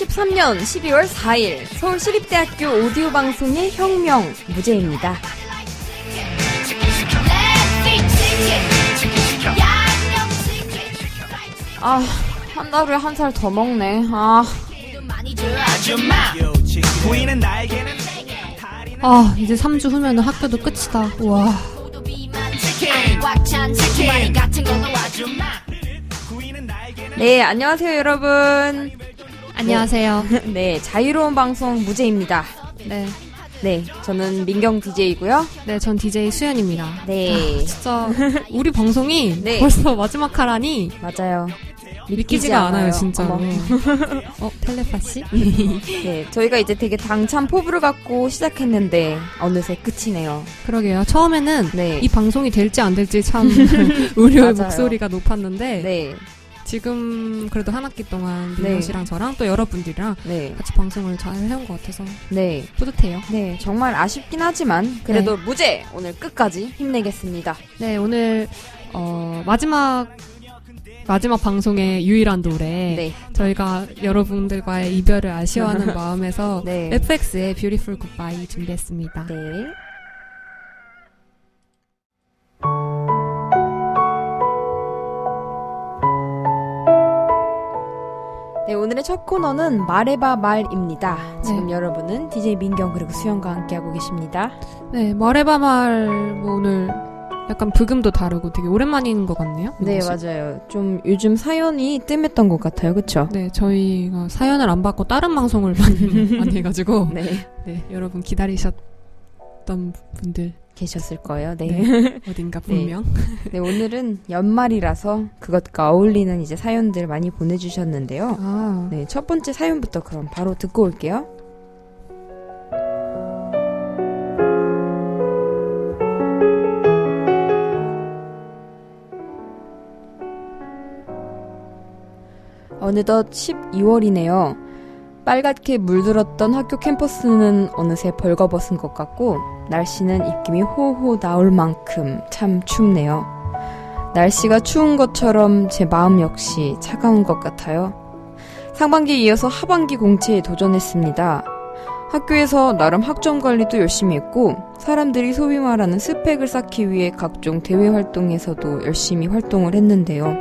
2013년 12월 4일 서울시립대학교 오디오 방송의 혁명 무제입니다. 아, 한 달에 한 살 더 먹네. 아, 아, 이제 3주 후면 학교도 끝이다. 우와. 네, 안녕하세요, 여러분. 안녕하세요. 네, 자유로운 방송 무제입니다. 네. 네, 저는 민경 DJ이고요. 네, 전 DJ 수연입니다. 네, 진짜 우리 방송이 네. 벌써 마지막 하라니 맞아요. 믿기지가 않아요, 진짜. 어머. 어, 텔레파시? 네, 저희가 이제 되게 당찬 포부를 갖고 시작했는데 어느새 끝이네요. 그러게요. 처음에는 네, 이 방송이 될지 안 될지 참 우려의 맞아요. 목소리가 높았는데 네, 지금 그래도 한 학기 동안 네. 민경 씨랑 저랑 또 여러분들이랑 네, 같이 방송을 잘 해온 것 같아서 네, 뿌듯해요. 네, 정말 아쉽긴 하지만 그래도 무제 오늘 끝까지 힘내겠습니다. 네, 오늘 어, 마지막 마지막 방송의 유일한 노래 네, 저희가 여러분들과의 이별을 아쉬워하는 마음에서 네. FX의 Beautiful Goodbye 준비했습니다. 네. 네, 오늘의 첫 코너는 말해봐 말입니다. 지금 네. 여러분은 DJ 민경 그리고 수영과 함께하고 계십니다. 네, 말해봐 말 뭐 오늘 약간 브금도 다르고 되게 오랜만인 것 같네요. 네, 씨. 맞아요. 좀 요즘 사연이 뜸했던 것 같아요. 그쵸? 네, 저희가 사연을 안 받고 다른 방송을 많이, 많이 해가지고 네. 네, 여러분 기다리셨던 분들 계셨을 거예요. 네. 네, 어딘가 분명 네, 오늘은 연말이라서 그것과 어울리는 이제 사연들 많이 보내주셨는데요. 아, 네, 첫 번째 사연부터 그럼 바로 듣고 올게요. 어느덧 12월이네요. 빨갛게 물들었던 학교 캠퍼스는 어느새 벌거벗은 것 같고 날씨는 입김이 호호 나올 만큼 참 춥네요. 날씨가 추운 것처럼 제 마음 역시 차가운 것 같아요. 상반기에 이어서 하반기 공채에 도전했습니다. 학교에서 나름 학점 관리도 열심히 했고 사람들이 소위 말하는 스펙을 쌓기 위해 각종 대외 활동에서도 열심히 활동을 했는데요.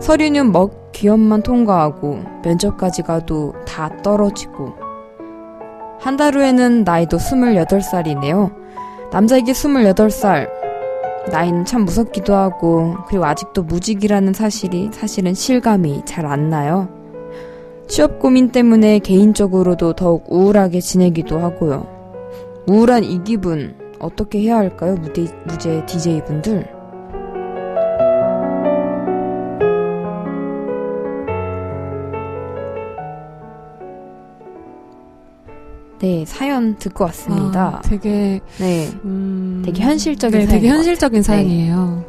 서류는 먹 기업만 통과하고 면접까지 가도 다 떨어지고 한 달 후에는 나이도 28살이네요. 남자에게 28살 나이는 참 무섭기도 하고 그리고 아직도 무직이라는 사실이 사실은 실감이 잘 안 나요. 취업 고민 때문에 개인적으로도 더욱 우울하게 지내기도 하고요. 우울한 이 기분 어떻게 해야 할까요? 무대, 무제 DJ분들. 네, 사연 듣고 왔습니다. 아, 되게 네, 음, 되게 현실적인 네, 되게 것 현실적인 사연이에요.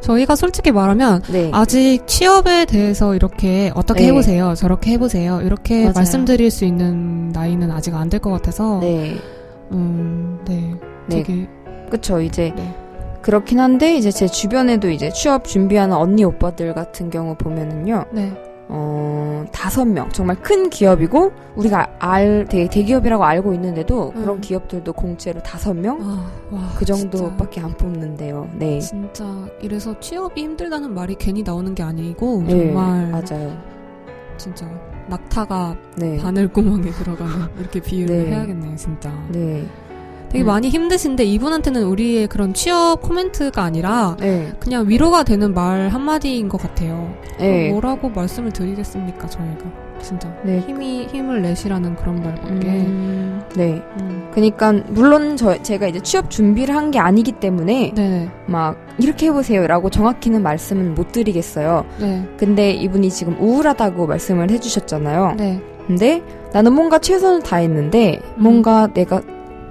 저희가 솔직히 말하면 네, 아직 취업에 대해서 이렇게 어떻게 네. 해보세요, 저렇게 해보세요, 이렇게 맞아요. 말씀드릴 수 있는 나이는 아직 안 될 것 같아서, 네, 음, 네, 네. 되게 그쵸. 이제 네. 그렇긴 한데 이제 제 주변에도 이제 취업 준비하는 언니 오빠들 같은 경우 보면은요, 네, 어 다섯 명 정말 큰 기업이고 우리가 알 되게 대기업이라고 알고 있는데도 음. 그런 기업들도 공채로 다섯 명그 아, 와, 정도밖에 안 뽑는데요. 네, 진짜, 이래서 취업이 힘들다는 말이 괜히 나오는 게 아니고 네, 정말 맞아요. 진짜 낙타가 네, 바늘구멍에 들어가는 이렇게 비유를 네. 해야겠네요, 진짜. 네, 되게 음. 많이 힘드신데 이분한테는 우리의 그런 취업 코멘트가 아니라 네, 그냥 위로가 되는 말 한마디인 것 같아요. 네, 뭐라고 말씀을 드리겠습니까, 저희가. 진짜. 네. 힘이, 힘을 내시라는 그런 말밖에. 음, 네. 음. 그러니까 물론 저 제가 이제 취업 준비를 한 게 아니기 때문에 네, 막 이렇게 해보세요 라고 정확히는 말씀은 못 드리겠어요. 네, 근데 이분이 지금 우울하다고 말씀을 해주셨잖아요. 네. 근데 나는 뭔가 최선을 다했는데 뭔가 내가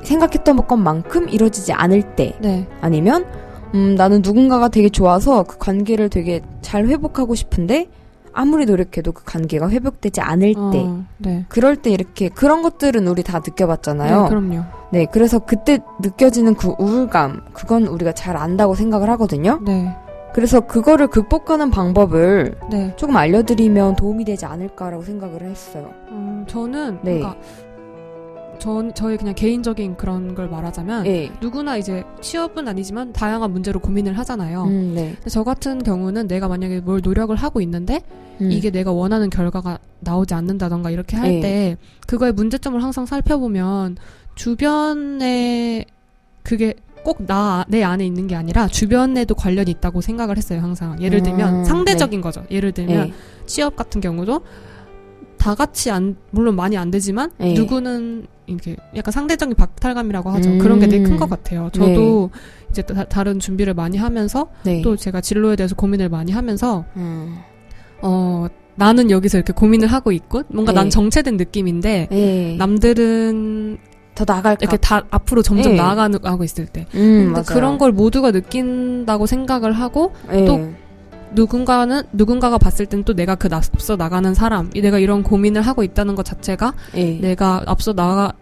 생각했던 것만큼 이루어지지 않을 때 네. 아니면 음, 나는 누군가가 되게 좋아서 그 관계를 되게 잘 회복하고 싶은데 아무리 노력해도 그 관계가 회복되지 않을 때 어, 네. 그럴 때 이렇게 그런 것들은 우리 다 느껴봤잖아요. 네, 그럼요. 네, 그래서 그때 느껴지는 그 우울감, 그건 우리가 잘 안다고 생각을 하거든요. 네. 그래서 그거를 극복하는 방법을 네. 조금 알려드리면 도움이 되지 않을까라고 생각을 했어요. 음, 저는 네. 그러니까 전 저의 그냥 개인적인 그런 걸 말하자면 예. 누구나 이제 취업은 아니지만 다양한 문제로 고민을 하잖아요. 음, 네. 근데 저 같은 경우는 내가 만약에 뭘 노력을 하고 있는데 음. 이게 내가 원하는 결과가 나오지 않는다던가 이렇게 할 네. 때 그거의 문제점을 항상 살펴보면 주변에 그게 꼭나내 안에 있는 게 아니라 주변에도 관련이 있다고 생각을 했어요 항상 예를 들면 음, 상대적인 거죠 예를 들면 예. 취업 같은 경우도 다 같이 안 물론 많이 안 되지만 네. 누구는 이렇게 약간 상대적인 박탈감이라고 하죠 음. 그런 게 되게 큰 것 같아요 저도 이제 다, 른 준비를 많이 하면서 네. 또 제가 진로에 대해서 고민을 많이 하면서 음. 어 나는 여기서 이렇게 고민을 하고 있고 뭔가 네. 난 정체된 느낌인데 예. 남들은 더 나갈까? 이렇게 다 앞으로 점점 네. 나아가고 있을 때 음. 그런 걸 모두가 느낀다고 생각을 하고 예. 또 누군가는 누군가가 봤을 땐 또 내가 그 앞서 나가는 사람, 이 내가 이런 고민을 하고 있다는 것 자체가 예. 내가 앞서 나가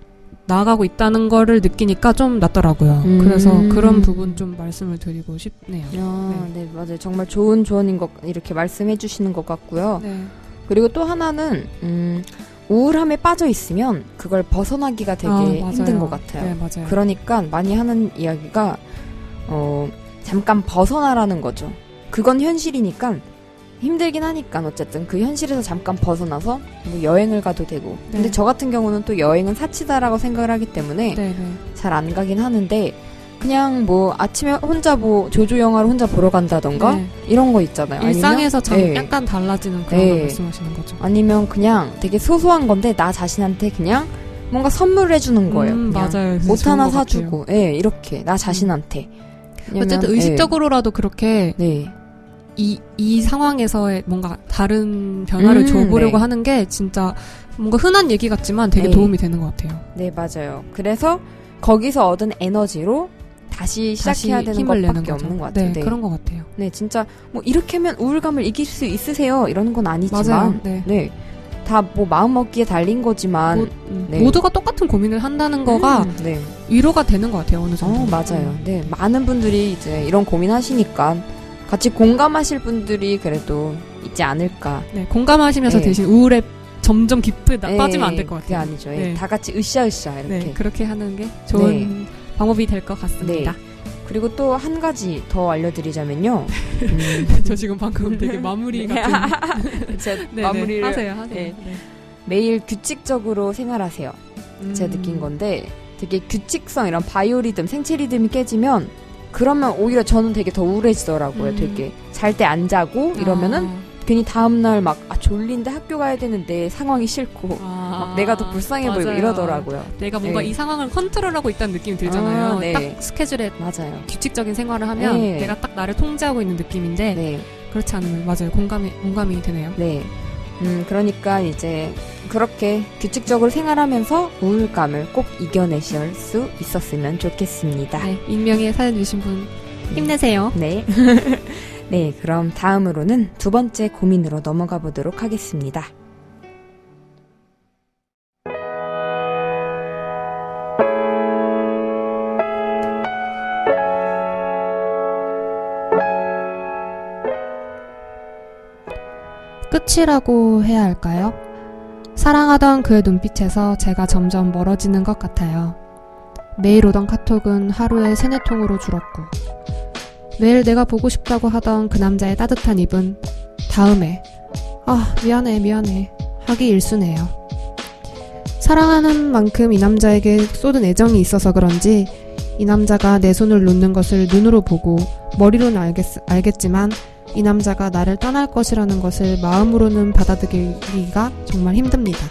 나아가고 있다는 거를 느끼니까 좀 낫더라고요. 음. 그래서 그런 부분 좀 말씀을 드리고 싶네요. 아, 네. 맞아요. 정말 좋은 조언인 것 이렇게 말씀해 주시는 것 같고요. 네. 그리고 또 하나는 음, 우울함에 빠져 있으면 그걸 벗어나기가 되게 아. 힘든 것 같아요. 네, 맞아요. 그러니까 많이 하는 이야기가 어, 잠깐 벗어나라는 거죠. 그건 현실이니까 힘들긴 하니까 어쨌든 그 현실에서 잠깐 벗어나서 뭐 여행을 가도 되고. 근데 네. 저 같은 경우는 또 여행은 사치다라고 생각을 하기 때문에 네, 네. 잘안 가긴 하는데 그냥 뭐 아침에 혼자 뭐 조조 영화를 혼자 보러 간다던가 네. 이런 거 있잖아요. 아니면- 일상에서 참 네. 약간 달라지는 그런 네. 걸 말씀하시는 거죠. 아니면 그냥 되게 소소한 건데 나 자신한테 그냥 뭔가 선물을 해주는 거예요. 음, 맞아요. 옷 하나. 사주고, 예, 이렇게 나 자신한테. 왜냐면- 어쨌든 의식적으로라도 그렇게 예, 네, 이, 이 상황에서의 뭔가 다른 변화를 음, 줘보려고 네. 하는 게 진짜 뭔가 흔한 얘기 같지만 되게 네. 도움이 되는 것 같아요. 네 맞아요. 그래서 거기서 얻은 에너지로 다시 시작해야 다시 되는 것밖에. 없는 것 같아요. 네, 네, 그런 것 같아요. 네, 진짜 뭐 이렇게 하면 우울감을 이길 수 있으세요? 이러는 건 아니지만, 맞아요. 네. 네, 다 뭐 마음 먹기에 달린 거지만, 모, 음, 네. 모두가 똑같은 고민을 한다는 거가 음, 네, 위로가 되는 것 같아요. 어느 정도. 어 맞아요. 네, 많은 분들이 이제 이런 고민하시니까 같이 공감하실 분들이 그래도 있지 않을까. 네, 공감하시면서 네. 대신 우울에 점점 깊이 나, 예, 빠지면 안 될 것 그게 같아요. 아니죠. 예, 네. 다 같이 으쌰으쌰 이렇게. 네, 그렇게 하는 게 좋은 방법이 될 것 같습니다. 그리고 또 한 가지 더 알려드리자면요. 음, 저 지금 방금 되게 마무리 같은 제 네, 마무리를 네, 하세요, 하세요. 네. 네. 매일 규칙적으로 생활하세요. 제가 음. 느낀 건데 되게 규칙성 이런 바이오 리듬, 생체 리듬이 깨지면 그러면 오히려 저는 되게 더 우울해지더라고요. 음. 되게 잘 때 안 자고 이러면은 아, 괜히 다음날 막 아, 졸린데 학교 가야 되는데 상황이 싫고 아, 막 내가 더 불쌍해 보이고 맞아요. 이러더라고요. 내가 뭔가 네. 이 상황을 컨트롤하고 있다는 느낌이 들잖아요. 아, 네. 딱 스케줄에 맞아요. 규칙적인 생활을 하면 네. 내가 딱 나를 통제하고 있는 느낌인데 네. 그렇지 않으면 맞아요. 공감이 공감이 되네요. 네. 음, 그러니까 이제 그렇게 규칙적으로 생활하면서 우울감을 꼭 이겨내실 수 있었으면 좋겠습니다. 네, 익명의 사연 주신 분 힘내세요. 네. 네, 그럼 다음으로는 두 번째 고민으로 넘어가 보도록 하겠습니다. 끝이라고 해야 할까요? 사랑하던 그의 눈빛에서 제가 점점 멀어지는 것 같아요. 매일 오던 카톡은 하루에 세네 통으로 줄었고, 매일 내가 보고 싶다고 하던 그 남자의 따뜻한 입은 다음에, 아, 미안해, 미안해. 하기 일쑤네요. 사랑하는 만큼 이 남자에게 쏟은 애정이 있어서 그런지 이 남자가 내 손을 놓는 것을 눈으로 보고 머리로는 알겠, 알겠지만 이 남자가 나를 떠날 것이라는 것을 마음으로는 받아들이기가 정말 힘듭니다.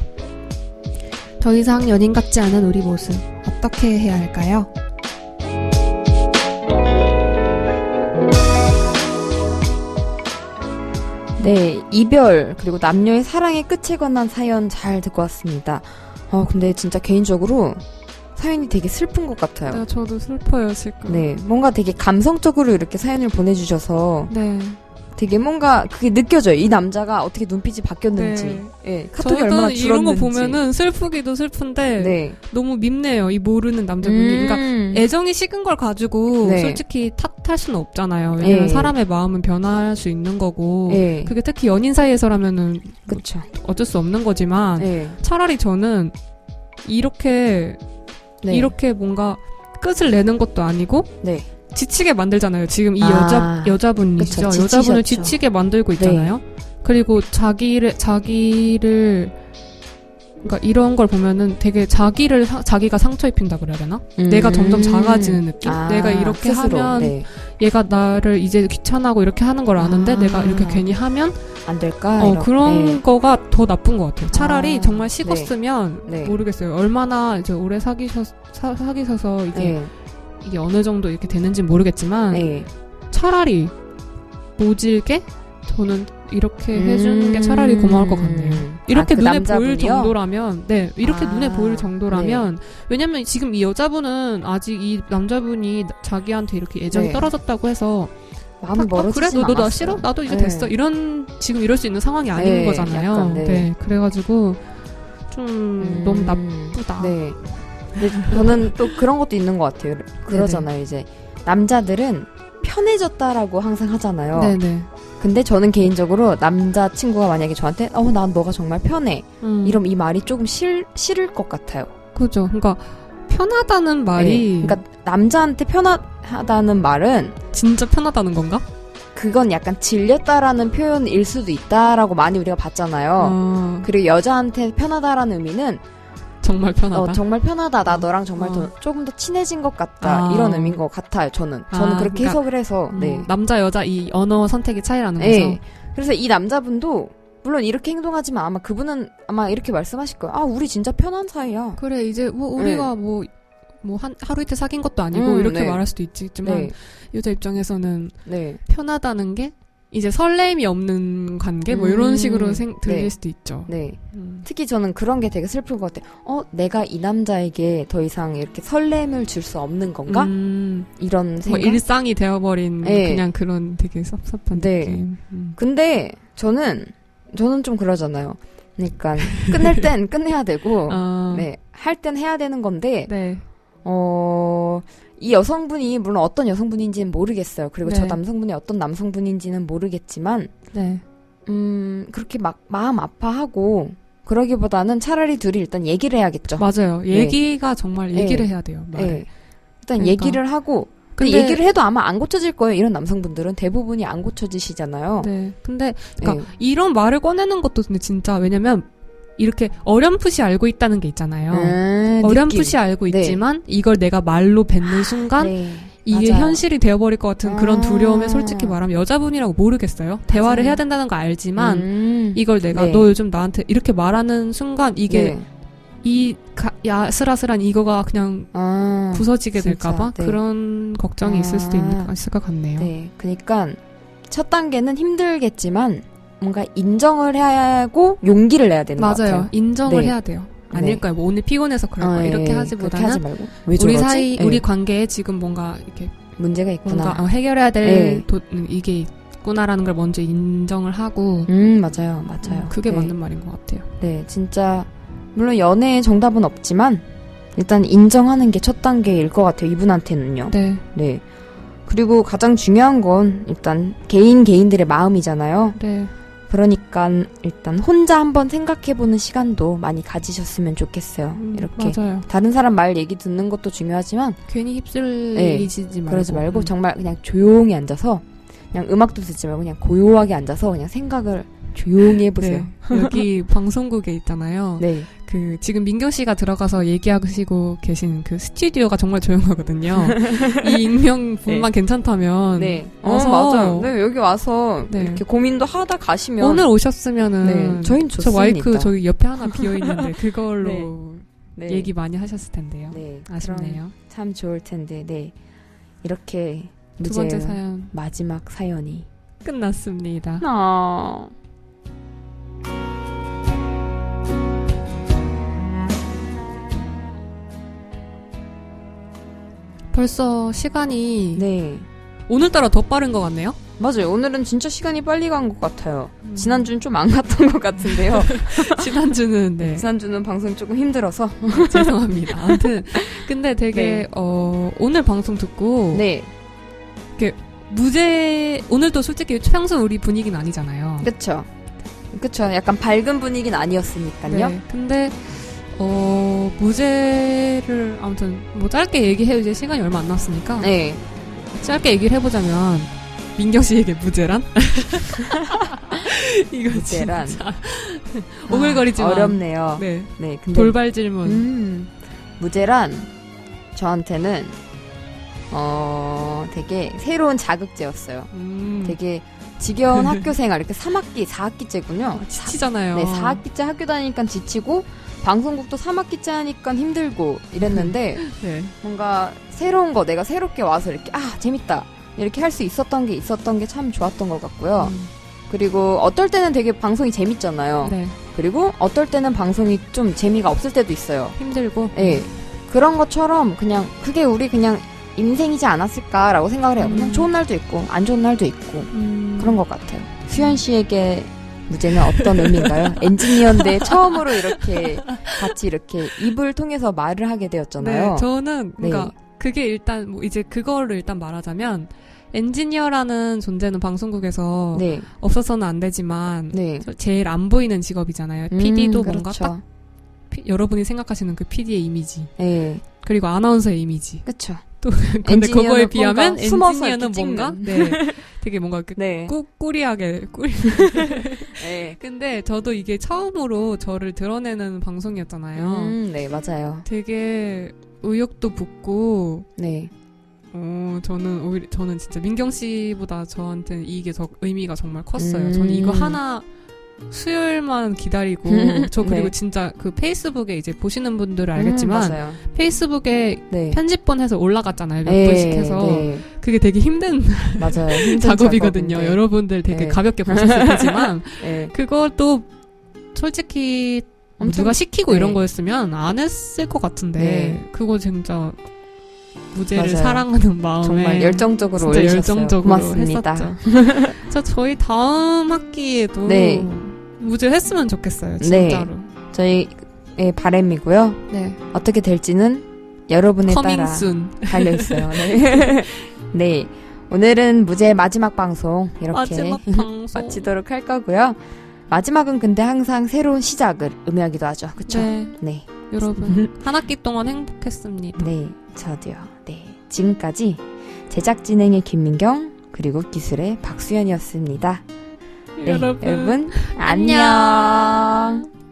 더 이상 연인 같지 않은 우리 모습 어떻게 해야 할까요? 네, 이별 그리고 남녀의 사랑의 끝에 관한 사연 잘 듣고 왔습니다. 어, 근데 진짜 개인적으로 사연이 되게 슬픈 것 같아요. 네, 저도 슬퍼요 지금. 네, 뭔가 되게 감성적으로 이렇게 사연을 보내주셔서 네. 되게 뭔가 그게 느껴져요. 이 남자가 어떻게 눈빛이 바뀌었는지. 네. 예, 카톡이 얼마나 이런 거 줄었는지. 보면은 슬프기도 슬픈데 네. 너무 밉네요. 이 모르는 남자분이. 그러니까 음. 애정이 식은 걸 가지고 네. 솔직히 탓할 수는 없잖아요. 왜냐면 네. 사람의 마음은 변할 수 있는 거고. 예. 그게 특히 연인 사이에서라면은 그쵸. 어쩔 수 없는 거지만 예. 차라리 저는 이렇게 네. 이렇게 뭔가 끝을 내는 것도 아니고 네. 지치게 만들잖아요. 지금 이 아, 여자 여자분이시죠. 그쵸, 여자분을. 네. 지치게 만들고 있잖아요. 그리고 자기를 자기를 그러니까 이런 걸 보면은 되게 자기를 사- 자기가 상처 입힌다 그래야 되나? 내가 점점 작아지는 느낌? 음. 아, 내가 이렇게 스스로. 하면 네. 얘가 나를 이제 귀찮아하고 이렇게 하는 걸 아는데 아. 내가 이렇게 괜히 하면 안 될까? 어, 이런- 그런 네. 거가 더 나쁜 것 같아요. 차라리 아, 정말 식었으면 네. 모르겠어요. 얼마나 이제 오래 사귀셔 사, 사귀셔서 이게 네. 이게 어느 정도 이렇게 되는지 모르겠지만 네. 차라리 모질게 저는 이렇게 해주는 게 음. 차라리 고마울 것 같네요. 이렇게 아, 그 눈에 남자분이요? 보일 정도라면, 네, 이렇게 아, 눈에 보일 정도라면, 왜냐면 지금 이 여자분은 아직 이 남자분이 자기한테 이렇게 애정이 네. 떨어졌다고 해서, 마음이 아, 멀어지진 그래? 너, 너 나. 싫어? 나도 이제 네. 됐어. 이런, 지금 이럴 수 있는 상황이 아닌 네, 거잖아요. 약간, 네. 네. 그래가지고, 좀, 음, 너무 나쁘다. 네. 근데 저는 또 그런 것도 있는 것 같아요. 그러잖아요. 이제 남자들은 편해졌다라고 항상 하잖아요. 네네. 근데 저는 개인적으로 남자 친구가 만약에 저한테 어 난 너가 정말 편해 음, 이러면 이 말이 조금 싫 싫을 것 같아요. 그죠. 그러니까, 편하다는 말이, 네. 그러니까 남자한테 편하다는 말은 진짜 편하다는 건가? 그건 약간 질렸다라는 표현일 수도 있다라고 많이 우리가 봤잖아요. 어, 그리고 여자한테 편하다라는 의미는 정말 편하다. 어, 정말 편하다. 나 너랑 정말 어. 더, 조금 더 친해진 것 같다. 아. 이런 의미인 것 같아요. 저는 저는 아, 그렇게 그러니까, 해석을 해서 음, 네. 남자 여자 이 언어 선택의 차이라는 거죠. 네. 그래서 이 남자분도 물론 이렇게 행동하지만 아마 그분은 아마 이렇게 말씀하실 거예요. 아 우리 진짜 편한 사이야. 그래 이제 뭐 우리가 뭐뭐 한 하루 이틀 사귄 것도 아니고 음, 이렇게 네. 말할 수도 있지만 네, 여자 입장에서는 네, 편하다는 게 이제 설렘이 없는 관계 뭐 이런 음, 식으로 생, 들릴 네. 수도 있죠. 네. 음. 특히 저는 그런 게 되게 슬픈 것 같아요. 어 내가 이 남자에게 더 이상 이렇게 설렘을 줄 수 없는 건가? 음, 이런 뭐 생각. 일상이 되어버린 네. 그냥 그런 되게 섭섭한 네. 느낌. 음. 근데 저는 저는 좀 그러잖아요. 그러니까 끝낼 땐 끝내야 되고 어, 네, 할 땐 해야 되는 건데 네. 어, 이 여성분이 물론 어떤 여성분인지는 모르겠어요. 그리고 저 네. 남성분이 어떤 남성분인지는 모르겠지만 네. 음, 그렇게 막 마음 아파하고 그러기보다는 차라리 둘이 일단 얘기를 해야겠죠. 맞아요. 얘기가 정말 네. 얘기를 해야 돼요. 말을. 예. 일단 그러니까. 얘기를 하고 근데, 근데- 얘기를 해도 아마 안 고쳐질 거예요. 이런 남성분들은 대부분이 안 고쳐지시잖아요. 네. 근데 그러니까 예. 이런 말을 꺼내는 것도 근데 진짜 왜냐면 이렇게 어렴풋이 알고 있다는 게 있잖아요. 음, 어렴풋이 느낌. 알고 네. 있지만 이걸 내가 말로 뱉는 순간 네. 이게 맞아요. 현실이 되어버릴 것 같은 그런 아. 두려움에 솔직히 말하면 여자분이라고 모르겠어요. 대화를 맞아요. 해야 된다는 거 알지만 음, 이걸 내가 네. 너 요즘 나한테 이렇게 말하는 순간 이게 네. 이 가, 야스라스란 이거가 그냥 아, 부서지게 될까봐 네. 그런 걱정이 아. 있을 수도 있는, 있을 것 같네요. 네, 그러니까 첫 단계는 힘들겠지만 뭔가 인정을 하고 용기를 내야 되는 것 맞아요. 같아요. 인정을 네. 해야 돼요. 아닐까요? 뭐 오늘 피곤해서 그럴 거야. 어, 이렇게 예, 하지보다는 그렇게 하지 말고 왜 우리 저러지? 사이 예, 우리 관계에 지금 뭔가 이렇게 문제가 있구나. 뭔가 어, 해결해야 될 네. 도, 음, 이게 있구나라는 걸 먼저 인정을 하고 음 맞아요, 맞아요. 음, 그게 네. 맞는 말인 것 같아요. 네, 진짜 물론 연애의 정답은 없지만 일단 인정하는 게 첫 단계일 것 같아요. 이분한테는요. 네, 네. 그리고 가장 중요한 건 일단 개인 개인들의 마음이잖아요. 네, 그러니까 일단 혼자 한번 생각해보는 시간도 많이 가지셨으면 좋겠어요. 음, 이렇게 맞아요. 다른 사람 말 얘기 듣는 것도 중요하지만 괜히 휩쓸리지 말고 네. 그러지 말고 음. 정말 그냥 조용히 앉아서 그냥 음악도 듣지 말고 그냥 고요하게 앉아서 그냥 생각을 조용히 해보세요. 네, 여기 방송국에 있잖아요. 네. 그 지금 민경 씨가 들어가서 얘기하시고 계신 그 스튜디오가 정말 조용하거든요. 이 익명분만 괜찮다면 네. 어, 어, 맞아요. 네, 여기 와서 네. 이렇게 고민도 하다 가시면 오늘 오셨으면은 네, 저희는 저 좋습니다. 마이크 저기 옆에 하나 비어 있는데 그걸로 네. 얘기 많이 하셨을 텐데요. 네. 아쉽네요. 참 좋을 텐데. 네. 이렇게 두 번째 사연 마지막 사연이 끝났습니다. 아. 벌써 시간이 네. 오늘따라 더 빠른 것 같네요. 맞아요. 오늘은 진짜 시간이 빨리 간 것 같아요. 음. 지난주는 좀 안 갔던 것 같은데요. 지난주는 네 지난주는 방송 조금 힘들어서. 죄송합니다. 아무튼 근데 되게 네. 어 오늘 방송 듣고 네, 무죄 오늘도 솔직히 평소 우리 분위기는 아니잖아요. 그쵸. 그쵸. 약간 밝은 분위기는 아니었으니까요. 네, 근데 어 무죄를 아무튼 뭐 짧게 얘기해도 이제 시간이 얼마 안 남았으니까 네. 짧게 얘기를 해보자면 민경 씨에게 무죄란? 이거 무죄란. 진짜 오글거리지만 아, 어렵네요. 네. 네 근데 돌발 질문 음, 무죄란 저한테는 어 되게 새로운 자극제였어요. 음, 되게 지겨운 학교 생활 이렇게 3학기, 4학기째군요. 지치잖아요. 네, 4학기째 학교 다니니까 지치고 방송국도 3학기째 하니까 힘들고 이랬는데 네. 뭔가 새로운 거 내가 새롭게 와서 이렇게 아 재밌다 이렇게 할 수 있었던 게 있었던 게 참 좋았던 것 같고요. 음, 그리고 어떨 때는 되게 방송이 재밌잖아요. 네. 그리고 어떨 때는 방송이 좀 재미가 없을 때도 있어요. 힘들고 예. 그런 것처럼 그냥 그게 우리 그냥 인생이지 않았을까라고 생각을 해요. 그냥 음. 좋은 날도 있고 안 좋은 날도 있고 음, 그런 것 같아요. 수현 씨에게 무죄는 어떤 의미인가요? 엔지니어인데 처음으로 이렇게 같이 이렇게 입을 통해서 말을 하게 되었잖아요. 네, 저는 네. 그러니까 그게 일단 뭐 이제 그거를 일단 말하자면 엔지니어라는 존재는 방송국에서 네, 없어서는 안 되지만 네. 제일 안 보이는 직업이잖아요. 음, PD도 뭔가 그렇죠. 딱 피- 여러분이 생각하시는 그 PD의 이미지 네, 그리고 아나운서의 이미지. 그렇죠. 근데 엔지니어는 그거에 비하면 엔지니어는 이렇게 뭔가. 네, 되게 뭔가 그 네, 꾸, 꾸리하게 꾸리. 네. 근데 저도 이게 처음으로 저를 드러내는 방송이었잖아요. 음, 네, 맞아요. 되게 의욕도 붙고 네, 어, 저는 오히려 저는 진짜 민경 씨보다 저한테는 이게 더 의미가 정말 컸어요. 음. 저는 이거 하나 수요일만 기다리고 저 그리고 네. 진짜 그 페이스북에 이제 보시는 분들은 음, 알겠지만 맞아요. 페이스북에 네. 편집본 해서 올라갔잖아요. 몇 네, 분씩 해서 네, 그게 되게 힘든 맞아요. 힘든 작업이거든요. 작업인데. 여러분들 되게 네. 가볍게 보셨을 테지만 네. 그것도 솔직히 뭐 엄청- 누가 시키고 네. 이런 거였으면 안 했을 것 같은데 네. 그거 진짜 무죄를 맞아요. 사랑하는 마음에 정말 열정적으로 진짜. 열정적으로 고맙습니다. 했었죠. 저 저희 다음 학기에도 네. 무죄 했으면 좋겠어요. 진짜로. 저희의 바램이고요. 네. 어떻게 될지는 여러분에 따라 달려 있어요. 네. 네. 오늘은 무죄 마지막 방송 이렇게 마지막 방송. 마치도록 할 거고요. 마지막은 근데 항상 새로운 시작을 의미하기도 하죠. 그렇죠? 네, 네. 여러분 한 학기 동안 행복했습니다. 네. 저도요. 네. 지금까지 제작 진행의 김민경 그리고 기술의 박수연이었습니다. 네. 여러분 여러분 안녕. 안녕.